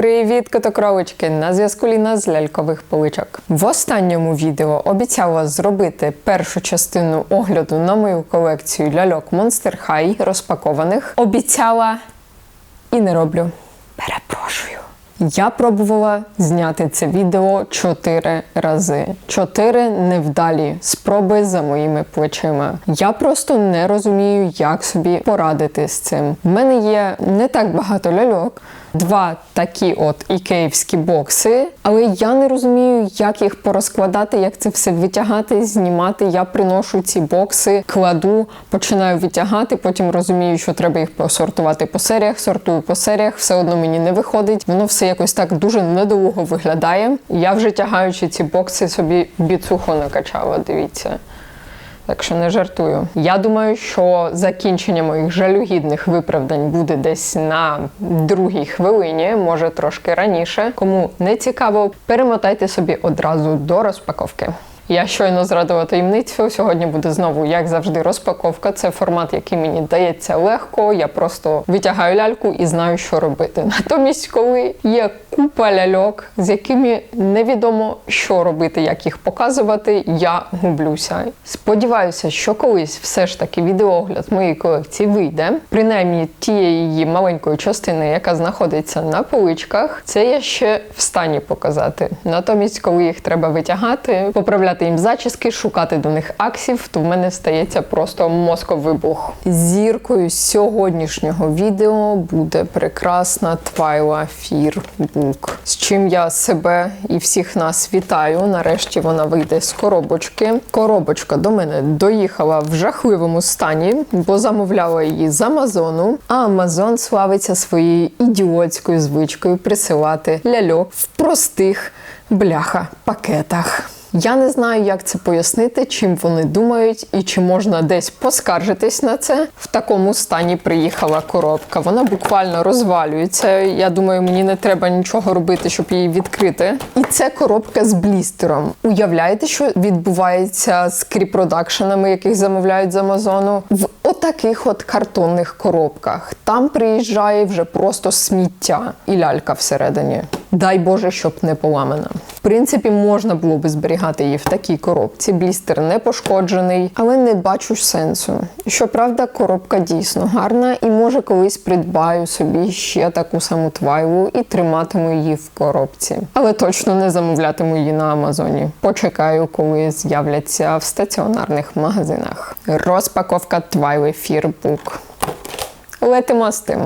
Привіт, котокровички! На зв'язку Ліна з лялькових поличок. В останньому відео обіцяла зробити першу частину огляду на мою колекцію ляльок Monster High розпакованих. Обіцяла і не роблю. Перепрошую. Я пробувала зняти це відео чотири рази. Чотири невдалі спроби за моїми плечима. Я просто не розумію, як собі порадити з цим. В мене є не так багато ляльок, два такі от ікеївські бокси, але я не розумію, як їх порозкладати, як це все витягати, знімати. Я приношу ці бокси, кладу, починаю витягати, потім розумію, що треба їх посортувати по серіях, сортую по серіях, все одно мені не виходить. Воно все якось так дуже недовго виглядає. Я вже тягаючи ці бокси собі біцуху накачала. Дивіться. Так що не жартую. Я думаю, що закінчення моїх жалюгідних виправдань буде десь на другій хвилині, може трошки раніше. Кому не цікаво, перемотайте собі одразу до розпаковки. Я щойно зрадила таємницю. Сьогодні буде знову, як завжди, розпаковка. Це формат, який мені дається легко. Я просто витягаю ляльку і знаю, що робити. Натомість, коли є купа ляльок, з якими невідомо, що робити, як їх показувати, я гублюся. Сподіваюся, що колись все ж таки відеогляд моєї колекції вийде. Принаймні тієї маленької частини, яка знаходиться на поличках, це я ще в стані показати. Натомість, коли їх треба витягати, поправляти їм зачіски, шукати до них аксів, то в мене стається просто мозковибух. Зіркою сьогоднішнього відео буде прекрасна Твайла Фірбук, з чим я себе і всіх нас вітаю. Нарешті вона вийде з коробочки. Коробочка до мене доїхала в жахливому стані, бо замовляла її з Амазону. А Амазон славиться своєю ідіотською звичкою присилати ляльок в простих бляха пакетах. Я не знаю, як це пояснити, чим вони думають і чи можна десь поскаржитись на це. В такому стані приїхала коробка. Вона буквально розвалюється. Я думаю, мені не треба нічого робити, щоб її відкрити. І це коробка з блістером. Уявляєте, що відбувається з кріпродакшенами, яких замовляють з Амазону? В отаких от картонних коробках. Там приїжджає вже просто сміття і лялька всередині. Дай Боже, щоб не поламана. В принципі, можна було би зберігати її в такій коробці. Блістер не пошкоджений, але не бачу сенсу. Щоправда, коробка дійсно гарна, і може колись придбаю собі ще таку саму твайлу і триматиму її в коробці. Але точно не замовлятиму її на Амазоні. Почекаю, коли з'являться в стаціонарних магазинах. Розпаковка твайли Фірбук. Летимо з тим.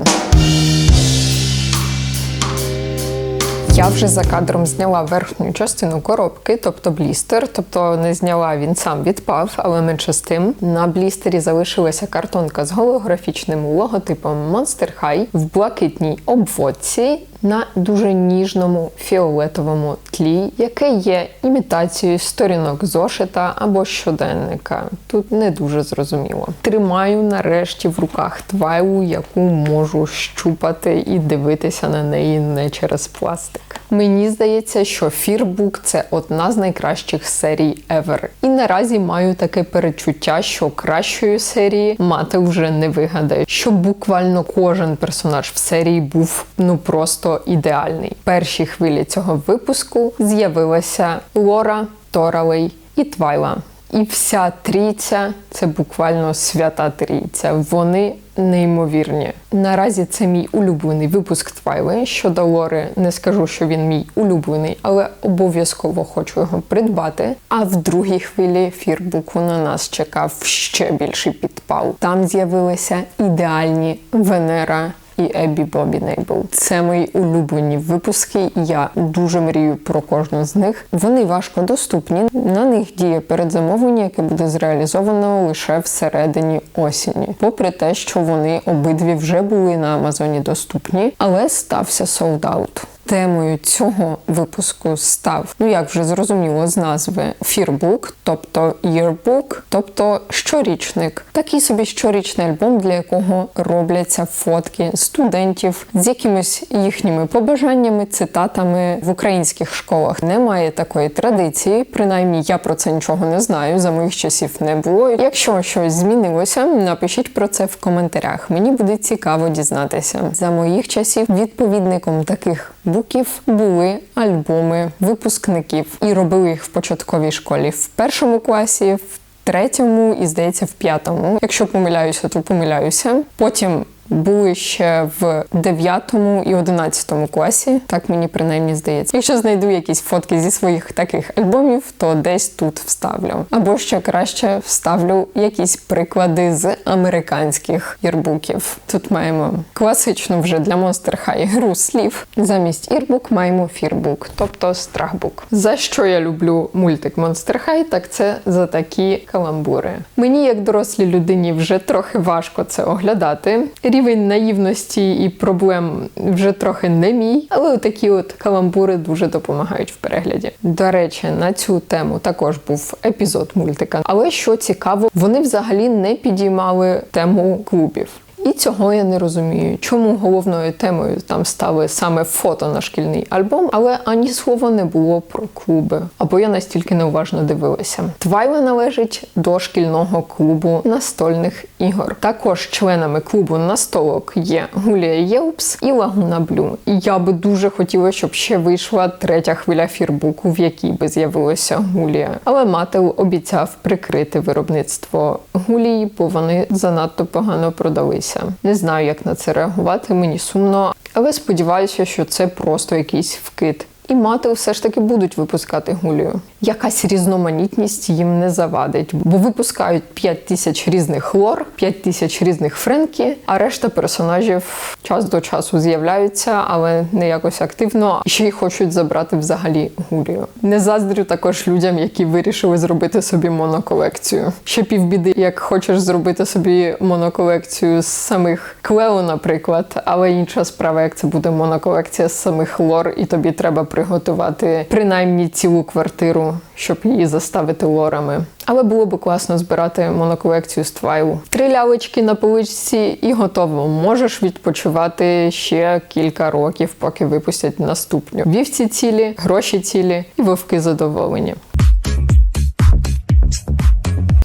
Я вже за кадром зняла верхню частину коробки, тобто блістер, тобто не зняла, він сам відпав, але менше з тим. На блістері залишилася картонка з голографічним логотипом Monster High в блакитній обводці на дуже ніжному фіолетовому тлі, яке є імітацією сторінок зошита або щоденника. Тут не дуже зрозуміло. Тримаю нарешті в руках твайлу, яку можу щупати і дивитися на неї не через пластик. Мені здається, що Фірбук це одна з найкращих серій ever. І наразі маю таке перечуття, що кращої серії мати вже не вигадаю. Щоб буквально кожен персонаж в серії був ну просто ідеальний. Перші хвилі цього випуску з'явилася Лора, Торалей і Твайла. І вся трійця це буквально свята трійця. Вони неймовірні. Наразі це мій улюблений випуск Твайли. Щодо Лори, не скажу, що він мій улюблений, але обов'язково хочу його придбати. А в другій хвилі фірбуку на нас чекав ще більший підпал. Там з'явилися ідеальні Венера і Ебі Бобі Нейбл. Це мої улюблені випуски. Я дуже мрію про кожну з них. Вони важко доступні. На них діє передзамовлення, яке буде зреалізовано лише всередині осені. Попри те, що вони обидві вже були на Амазоні доступні, але стався солдаут. Темою цього випуску став, ну як вже зрозуміло з назви, фірбук, тобто yearbook, тобто щорічник. Такий собі щорічний альбом, для якого робляться фотки студентів з якимись їхніми побажаннями, цитатами в українських школах. Немає такої традиції, принаймні я про це нічого не знаю. За моїх часів не було. Якщо щось змінилося, напишіть про це в коментарях. Мені буде цікаво дізнатися. За моїх часів відповідником таких буків були альбоми випускників і робили їх в початковій школі в першому класі. в Третьому і здається в п'ятому. Якщо помиляюся, то помиляюся. Потім були ще в 9 і 11 класі, так мені принаймні здається. Якщо знайду якісь фотки зі своїх таких альбомів, то десь тут вставлю. Або ще краще вставлю якісь приклади з американських ірбуків. Тут маємо класичну вже для Monster High гру слів. Замість ірбук маємо фірбук, тобто страхбук. За що я люблю мультик Monster High, так це за такі каламбури. Мені, як дорослій людині, вже трохи важко це оглядати рівень наївності і проблем вже трохи не мій, але такі от каламбури дуже допомагають в перегляді. До речі, на цю тему також був епізод мультика. Але що цікаво, вони взагалі не підіймали тему клубів. І цього я не розумію, чому головною темою там стали саме фото на шкільний альбом, але ані слова не було про клуби. Або я настільки неуважно дивилася. Твайла належить до шкільного клубу настольних ігор. Також членами клубу настолок є Гулія Єлпс і Лагуна Блю. І я би дуже хотіла, щоб ще вийшла третя хвиля фірбуку, в якій би з'явилася Гулія. Але Мател обіцяв прикрити виробництво Гулії, бо вони занадто погано продалися. Не знаю, як на це реагувати, мені сумно, але сподіваюся, що це просто якийсь вкид. І мати все ж таки будуть випускати гулію. Якась різноманітність їм не завадить, бо випускають 5 тисяч різних лор, 5 тисяч різних френкі, а решта персонажів час до часу з'являються, але не якось активно. І ще й хочуть забрати взагалі гулію. Не заздрю також людям, які вирішили зробити собі моноколекцію. Ще півбіди, як хочеш зробити собі моноколекцію з самих Клео, наприклад, але інша справа, як це буде моноколекція з самих лор, і тобі треба приготувати принаймні цілу квартиру, щоб її заставити лорами. Але було би класно збирати моноколекцію з твайлу. Три лялечки на поличці і готово. Можеш відпочивати ще кілька років, поки випустять наступню. Вівці цілі, гроші цілі і вовки задоволені.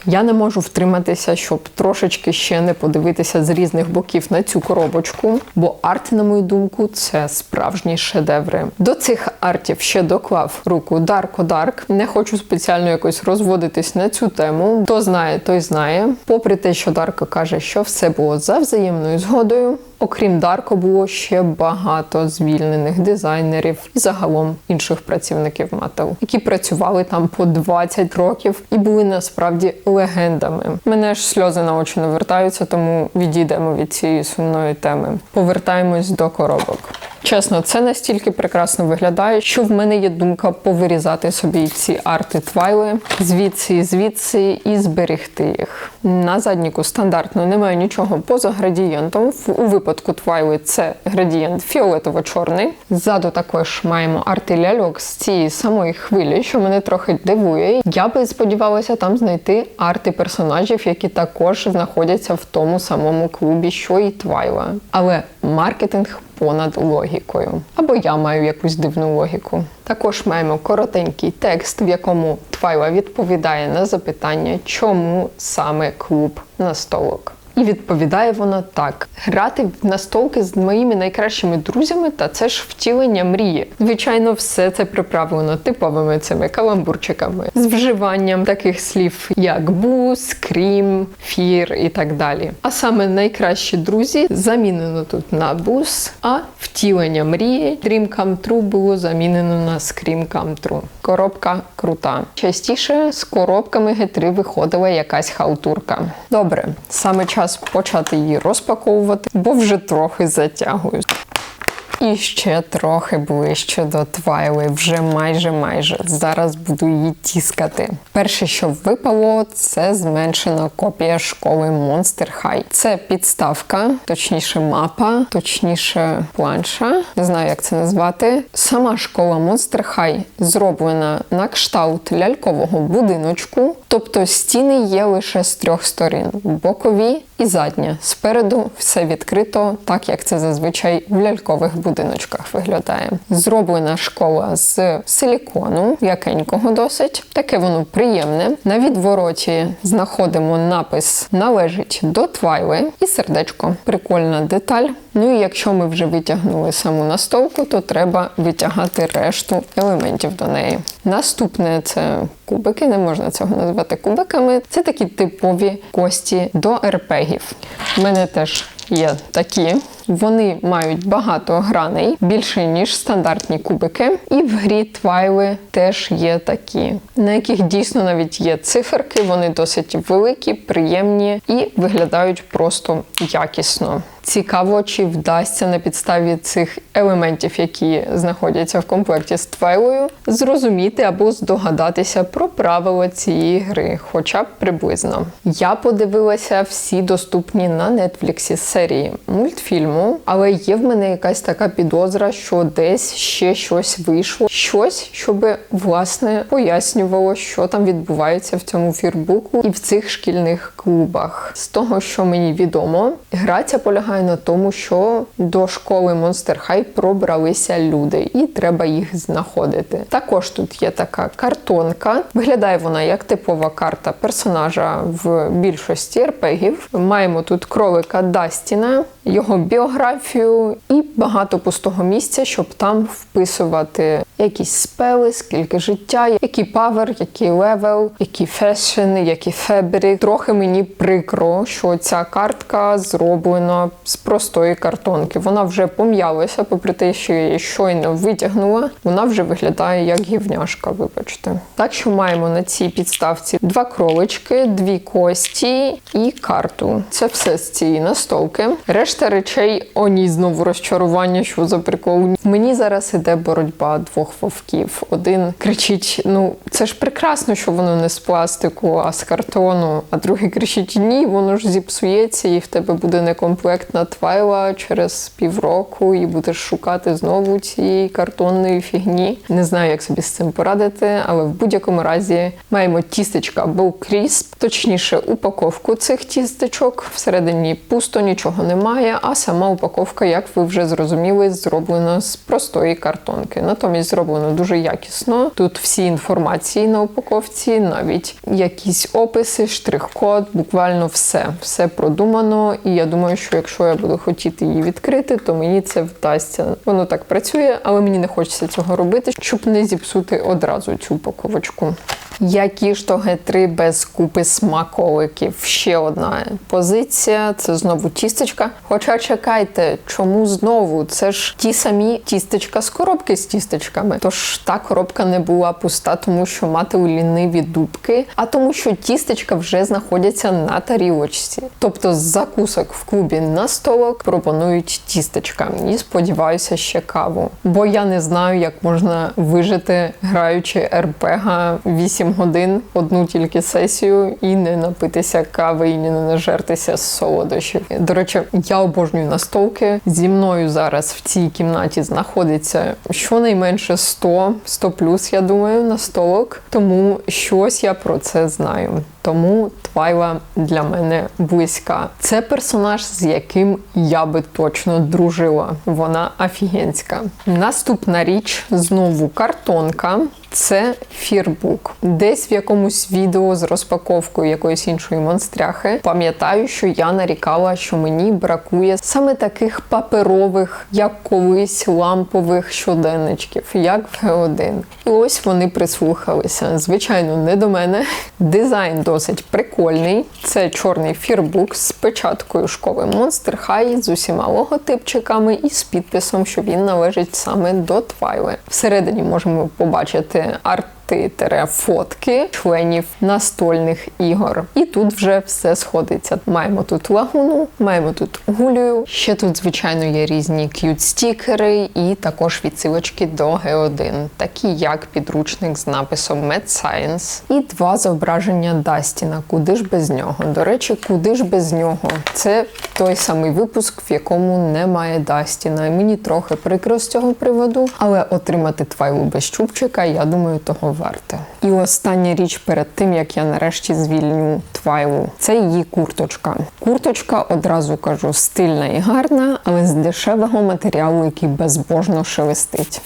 Я не можу втриматися, щоб трошечки ще не подивитися з різних боків на цю коробочку, бо арт, на мою думку, це справжні шедеври. До цих артів ще доклав руку Дарко Дарк. Не хочу спеціально якось розводитись на цю тему. Хто знає, той знає. Попри те, що Дарко каже, що все було за взаємною згодою. Окрім Дарко, було ще багато звільнених дизайнерів і загалом інших працівників Мател, які працювали там по 20 років і були насправді легендами. Мене ж сльози на очі навертаються, тому відійдемо від цієї сумної теми. Повертаємось до коробок. Чесно, це настільки прекрасно виглядає, що в мене є думка повирізати собі ці арти твайли звідси звідси і зберегти їх. На задніку стандартно немає нічого поза градієнтом. У випадку твайли це градієнт фіолетово-чорний. Ззаду також маємо арти ляльок з цієї самої хвилі, що мене трохи дивує. Я би сподівалася там знайти арти персонажів, які також знаходяться в тому самому клубі, що і твайла. Але маркетинг понад логікою. Або я маю якусь дивну логіку. Також маємо коротенький текст, в якому Твайла відповідає на запитання, чому саме клуб настолок. І відповідає вона так: грати в настолки з моїми найкращими друзями, та це ж втілення мрії. Звичайно, все це приправлено типовими цими каламбурчиками з вживанням таких слів, як бус, крім, фір і так далі. А саме найкращі друзі замінено тут на бус, а втілення мрії Dream Come True було замінено на Scream Come True. Коробка крута. Частіше з коробками G3 виходила якась халтурка. Добре, саме час почати її розпаковувати, бо вже трохи затягую. І ще трохи ближче до Твайли, вже майже майже. Зараз буду її тіскати. Перше, що випало, це зменшена копія школи Monster High. Це підставка, точніше, мапа, точніше, планша. Не знаю, як це назвати. Сама школа Monster High зроблена на кшталт лялькового будиночку, Тобто стіни є лише з трьох сторін: бокові і задня. Спереду все відкрито, так як це зазвичай в лялькових будиночках виглядає. Зроблена школа з силікону, м'якенького досить. Таке воно приємне. На відвороті знаходимо напис належить до твайли і сердечко. Прикольна деталь. Ну і якщо ми вже витягнули саму настолку, то треба витягати решту елементів до неї. Наступне це кубики, не можна цього назвати кубиками. Це такі типові кості до РПГів. У мене теж є такі. Вони мають багато граней, більше ніж стандартні кубики. І в грі твайли теж є такі, на яких дійсно навіть є циферки. Вони досить великі, приємні і виглядають просто якісно. Цікаво, чи вдасться на підставі цих елементів, які знаходяться в комплекті з твайлою, зрозуміти або здогадатися про правила цієї гри, хоча б приблизно. Я подивилася всі доступні на нетфліксі серії мультфільму, але є в мене якась така підозра, що десь ще щось вийшло, щось, щоб власне пояснювало, що там відбувається в цьому фірбуку і в цих шкільних клубах. З того, що мені відомо, гра ця полягає на тому, що до школи Monster High пробралися люди, і треба їх знаходити. Також тут є така картонка. Виглядає вона як типова карта персонажа в більшості РПГів. Маємо тут кролика Дастіна, його біографію і багато пустого місця, щоб там вписувати якісь спели, скільки життя, який павер, який левел, який фешн, який фебрик. Трохи мені прикро, що ця картка зроблена з простої картонки. Вона вже пом'ялася, попри те, що я її щойно витягнула. Вона вже виглядає як гівняшка, вибачте. Так що маємо на цій підставці два кролички, дві кості і карту. Це все з цієї настолки. Решта речей, о ні, знову розчарування, що за прикол. Мені зараз іде боротьба двох вовків. Один кричить: ну це ж прекрасно, що воно не з пластику, а з картону. А другий кричить: ні, воно ж зіпсується, і в тебе буде некомплектна твайла через півроку, і будеш шукати знову цієї картонної фігні. Не знаю, як собі з цим порадити, але в будь-якому разі маємо тістечка Bow Crisp, точніше, упаковку цих тістечок. Всередині пусто нічого немає, а сама упаковка, як ви вже зрозуміли, зроблена з простої картонки. Натомість зроблено дуже якісно. Тут всі інформації на упаковці, навіть якісь описи, штрих-код, буквально все. Все продумано. І я думаю, що якщо я буду хотіти її відкрити, то мені це вдасться. Воно так працює, але мені не хочеться цього робити, щоб не зіпсути одразу цю упаковочку. Які ж то Г3 без купи смаколиків? Ще одна позиція це знову тістечка. Хоча чекайте, чому знову? Це ж ті самі тістечка з коробки з тістечками. Тож та коробка не була пуста, тому що мати у ліниві дубки, а тому, що тістечка вже знаходяться на тарілочці. Тобто з закусок в клубі на столок пропонують тістечка. І сподіваюся, ще каву. Бо я не знаю, як можна вижити, граючи РПГ 8 годин одну тільки сесію і не напитися кави і не нажертися з солодощів. До речі, я обожнюю настолки. Зі мною зараз в цій кімнаті знаходиться щонайменше 100, 100 плюс, я думаю, настолок. Тому щось я про це знаю. Тому Твайла для мене близька. Це персонаж, з яким я би точно дружила. Вона офігенська. Наступна річ знову картонка. Це фірбук. Десь в якомусь відео з розпаковкою якоїсь іншої монстряхи. Пам'ятаю, що я нарікала, що мені бракує саме таких паперових, як колись лампових щоденничків, як в Г1. І ось вони прислухалися. Звичайно, не до мене. Дизайн досить прикольний. Це чорний фірбук з печаткою школи Monster High, з усіма логотипчиками і з підписом, що він належить саме до Твайли. Всередині можемо побачити арт фотки членів настольних ігор. І тут вже все сходиться. Маємо тут лагуну, маємо тут гулію. Ще тут, звичайно, є різні к'ют-стікери і також відсилочки до Г1, такі як підручник з написом Mad Science. І два зображення Дастіна. Куди ж без нього? До речі, куди ж без нього? Це той самий випуск, в якому немає Дастіна. І мені трохи прикро з цього приводу, але отримати твайлу без чубчика, я думаю, того варте. І остання річ перед тим, як я нарешті звільню Твайлу, це її курточка. Курточка, одразу кажу, стильна і гарна, але з дешевого матеріалу, який безбожно шелестить.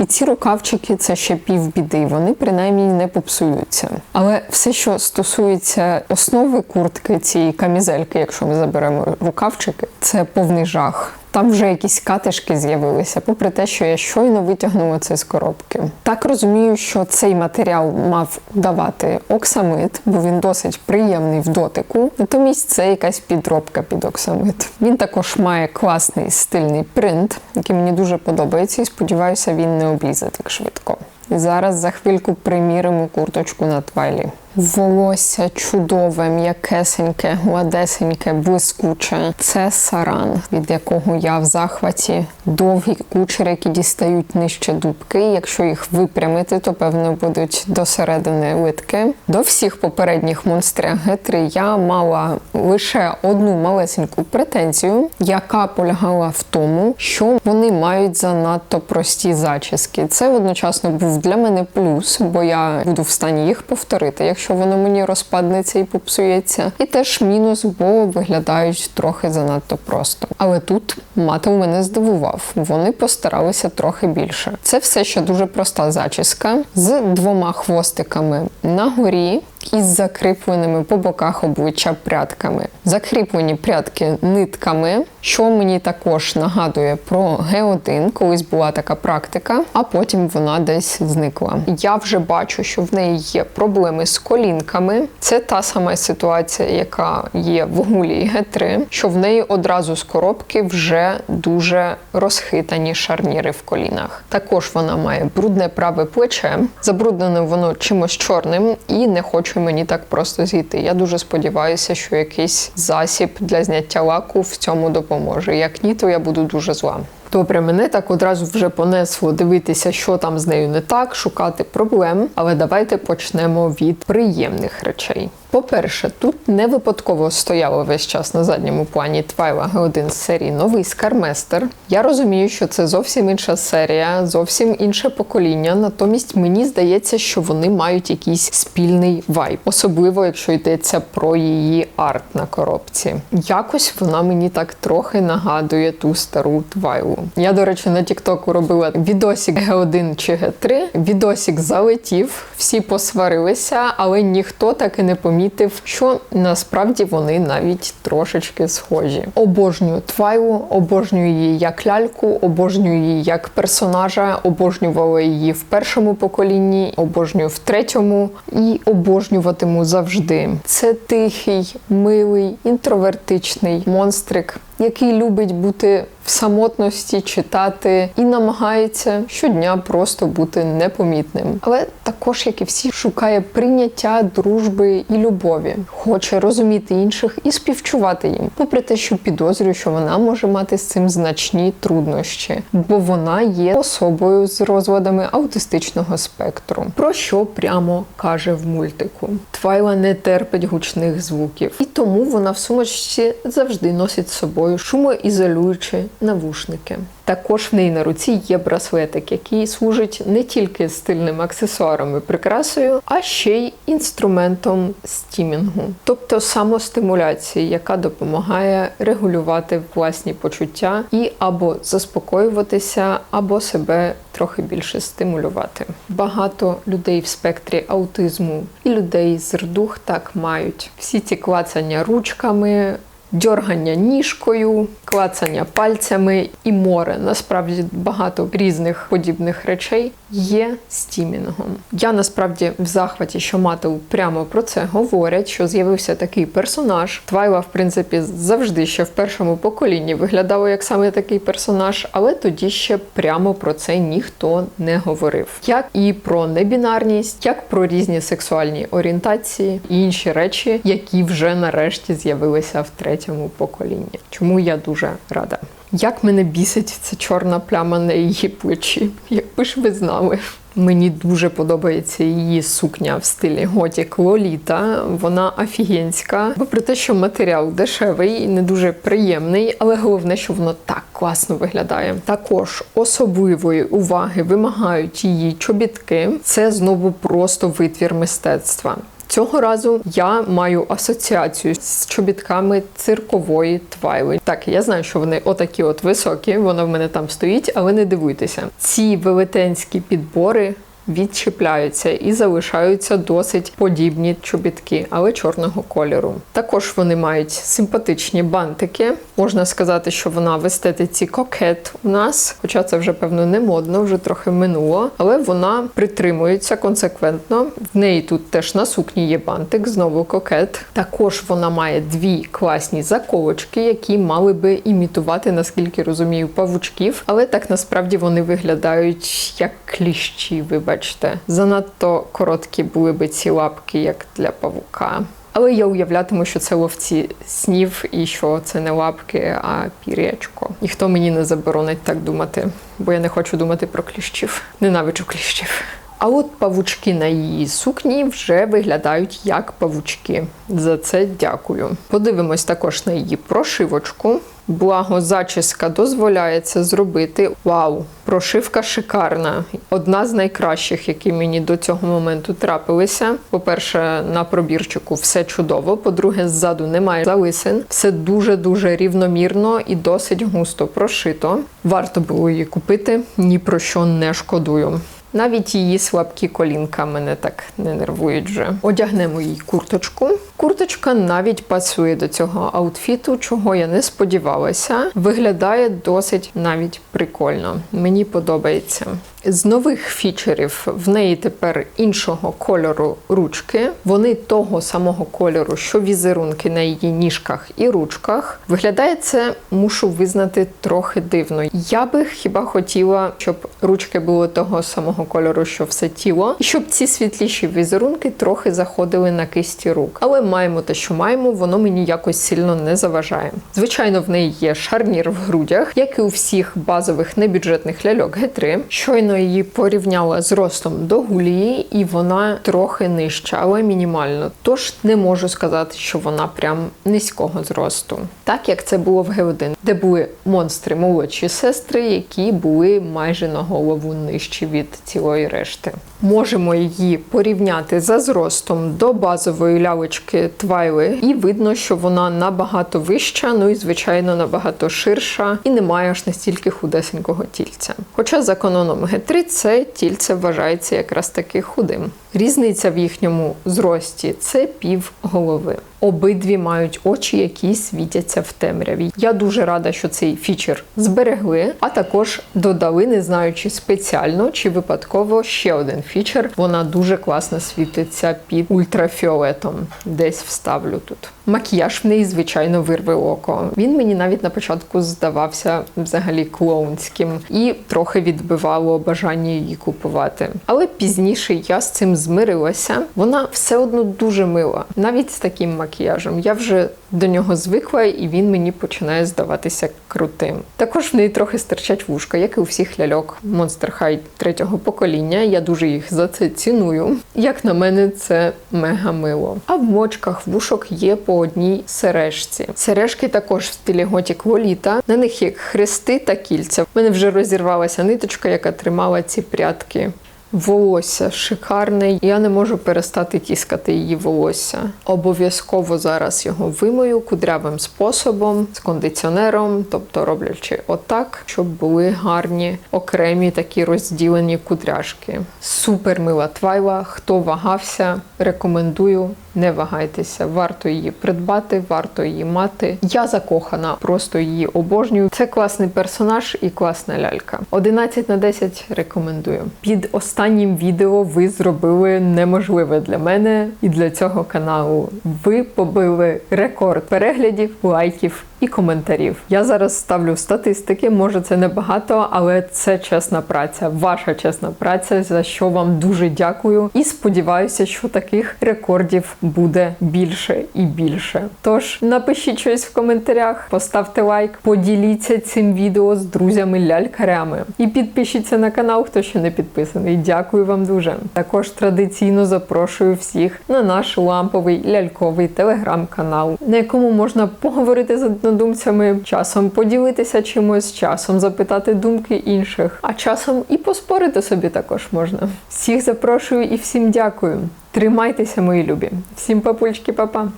І ці рукавчики це ще півбіди, вони принаймні не попсуються. Але все, що стосується основи куртки, цієї камізельки, якщо ми заберемо рукавчики, це повний жах. Там вже якісь катишки з'явилися, попри те, що я щойно витягнула це з коробки. Так розумію, що цей матеріал мав давати оксамит, бо він досить приємний в дотику. Натомість це якась підробка під оксамит. Він також має класний стильний принт, який мені дуже подобається, і сподіваюся, він не облізе так швидко. І зараз за хвильку приміримо курточку на твайлі. Волосся чудове, м'якесеньке, гладесеньке, блискуче. Це саран, від якого я в захваті. Довгі кучери, які дістають нижче дубки. Якщо їх випрямити, то певно будуть до середини литки. До всіх попередніх монстрів Г3 я мала лише одну малесеньку претензію, яка полягала в тому, що вони мають занадто прості зачіски. Це одночасно був для мене плюс, бо я буду в стані їх повторити, якщо воно мені розпаднеться і попсується. І теж мінус, бо виглядають трохи занадто просто. Але тут мати мене здивував. Вони постаралися трохи більше. Це все ще дуже проста зачіска з двома хвостиками на горі. Із закріпленими по боках обличчя прядками. Закріплені прядки нитками, що мені також нагадує про Г1, колись була така практика, а потім вона десь зникла. Я вже бачу, що в неї є проблеми з колінками. Це та сама ситуація, яка є в гулі Г3, що в неї одразу з коробки вже дуже розхитані шарніри в колінах. Також вона має брудне праве плече, забруднене воно чимось чорним і не хоче мені так просто зійти. Я дуже сподіваюся, що якийсь засіб для зняття лаку в цьому допоможе. Як ні, то я буду дуже зла. Добре, мене так одразу вже понесло дивитися, що там з нею не так, шукати проблем. Але давайте почнемо від приємних речей. По-перше, тут не випадково стояло весь час на задньому плані Твайла Г1 з серії Новий Скарместер. Я розумію, що це зовсім інша серія, зовсім інше покоління. Натомість мені здається, що вони мають якийсь спільний вайб, особливо якщо йдеться про її арт на коробці. Якось вона мені так трохи нагадує ту стару Твайлу. Я, до речі, на Тіктоку робила відосік Г1 чи Г3. Відосік залетів, всі посварилися, але ніхто так і не помітив що насправді вони навіть трошечки схожі. Обожнюю Твайлу, обожнюю її як ляльку, обожнюю її як персонажа, обожнювала її в першому поколінні, обожнюю в третьому і обожнюватиму завжди. Це тихий, милий, інтровертичний монстрик. Який любить бути самотності, читати і намагається щодня просто бути непомітним. Але також, як і всі, шукає прийняття, дружби і любові, хоче розуміти інших і співчувати їм, попри те, що підозрюю, що вона може мати з цим значні труднощі, бо вона є особою з розладами аутистичного спектру. Про що прямо каже в мультику: Твайла не терпить гучних звуків, і тому вона в сумочці завжди носить з собою шумоізолюючі навушники. Також в неї на руці є браслетик, який служить не тільки стильним аксесуаром і прикрасою, а ще й інструментом стімінгу, тобто самостимуляції, яка допомагає регулювати власні почуття і або заспокоюватися, або себе трохи більше стимулювати. Багато людей в спектрі аутизму і людей з рдух так мають. Всі ці клацання ручками дьоргання ніжкою, клацання пальцями і море. Насправді багато різних подібних речей є стімінгом. Я насправді в захваті, що Мател прямо про це говорять, що з'явився такий персонаж. Твайла, в принципі, завжди ще в першому поколінні виглядало як саме такий персонаж, але тоді ще прямо про це ніхто не говорив. Як і про небінарність, як про різні сексуальні орієнтації і інші речі, які вже нарешті з'явилися в третьому поколінні. Чому я дуже рада. Як мене бісить ця чорна пляма на її плечі, якби ж ви знали. Мені дуже подобається її сукня в стилі готік Лоліта. Вона офігенська. Попри те, що матеріал дешевий і не дуже приємний, але головне, що воно так класно виглядає. Також особливої уваги вимагають її чобітки. Це знову просто витвір мистецтва. Цього разу я маю асоціацію з чобітками циркової твайли. Так, я знаю, що вони отакі от високі, воно в мене там стоїть, але не дивуйтеся. Ці велетенські підбори відчіпляються і залишаються досить подібні чобітки, але чорного кольору. Також вони мають симпатичні бантики. Можна сказати, що вона в естетиці кокет у нас, хоча це вже певно не модно, вже трохи минуло, але вона притримується консеквентно. В неї тут теж на сукні є бантик, знову кокет. Також вона має дві класні заколочки, які мали би імітувати, наскільки розумію, павучків, але так насправді вони виглядають як кліщі, вибачте. Занадто короткі були би ці лапки, як для павука. Але я уявлятиму, що це ловці снів і що це не лапки, а пір'ячко. Ніхто мені не заборонить так думати, бо я не хочу думати про кліщів. Ненавиджу кліщів. А от павучки на її сукні вже виглядають як павучки. За це дякую. Подивимось також на її прошивочку. Благо, зачіска дозволяє це зробити. Вау! Прошивка шикарна. Одна з найкращих, які мені до цього моменту трапилися. По-перше, на пробірчику все чудово. По-друге, ззаду немає залисин. Все дуже-дуже рівномірно і досить густо прошито. Варто було її купити, ні про що не шкодую. Навіть її слабкі колінка мене так не нервують вже. Одягнемо їй курточку. Курточка навіть пасує до цього аутфіту, чого я не сподівалася. Виглядає досить навіть прикольно. Мені подобається. З нових фічерів в неї тепер іншого кольору ручки. Вони того самого кольору, що візерунки на її ніжках і ручках. Виглядає це, мушу визнати, трохи дивно. Я би хіба хотіла, щоб ручки були того самого кольору, що все тіло, і щоб ці світліші візерунки трохи заходили на кисті рук. Але маємо те, що маємо, воно мені якось сильно не заважає. Звичайно, в неї є шарнір в грудях, як і у всіх базових небюджетних ляльок Г3. Щойно її порівняла з ростом до гулії, і вона трохи нижча, але мінімально. Тож не можу сказати, що вона прям низького зросту. Так як це було в Г1, де були монстри молодші сестри, які були майже на голову нижчі від цілої решти. Можемо її порівняти за зростом до базової лялечки Твайли, і видно, що вона набагато вища, ну і звичайно набагато ширша, і не має аж настільки худесенького тільця. Хоча за каноном Г3 це тільце вважається якраз таки худим. Різниця в їхньому зрості це пів голови. Обидві мають очі, які світяться в темряві. Я дуже рада, що цей фічер зберегли, а також додали, не знаю, чи спеціально чи випадково ще один фічер. Вона дуже класно світиться під ультрафіолетом. Десь вставлю тут. Макіяж в неї, звичайно, вирве око. Він мені навіть на початку здавався взагалі клоунським і трохи відбивало бажання її купувати. Але пізніше я з цим змирилася. Вона все одно дуже мила, навіть з таким макіяжем. Я вже до нього звикла, і він мені починає здаватися крутим. Також в неї трохи стирчать вушка, як і у всіх ляльок Monster High третього покоління. Я дуже їх за це ціную. Як на мене, це мега мило. А в мочках вушок є по одній сережці. Сережки також в стилі готік Лоліта. На них є хрести та кільця. В мене вже розірвалася ниточка, яка тримала ці прядки. Волосся шикарне. Я не можу перестати тіскати її волосся. Обов'язково зараз його вимою кудрявим способом, з кондиціонером, тобто роблячи отак, щоб були гарні окремі такі розділені кудряшки. Супер мила твайла. Хто вагався, рекомендую. Не вагайтеся, варто її придбати, варто її мати. Я закохана, просто її обожнюю. Це класний персонаж і класна лялька. 11 на 10 рекомендую. Під останнім відео ви зробили неможливе для мене і для цього каналу. Ви побили рекорд переглядів, лайків і коментарів. Я зараз ставлю статистики, може це небагато, але це чесна праця, ваша чесна праця, за що вам дуже дякую. І сподіваюся, що таких рекордів буде більше і більше. Тож напишіть щось в коментарях, поставте лайк, поділіться цим відео з друзями-лялькарями і підпишіться на канал, хто ще не підписаний. Дякую вам дуже. Також традиційно запрошую всіх на наш ламповий ляльковий телеграм-канал, на якому можна поговорити з однодумцями, часом поділитися чимось, часом запитати думки інших, а часом і поспорити собі також можна. Всіх запрошую і всім дякую. Тримайтеся, мої любі. Всім папульчки, папа.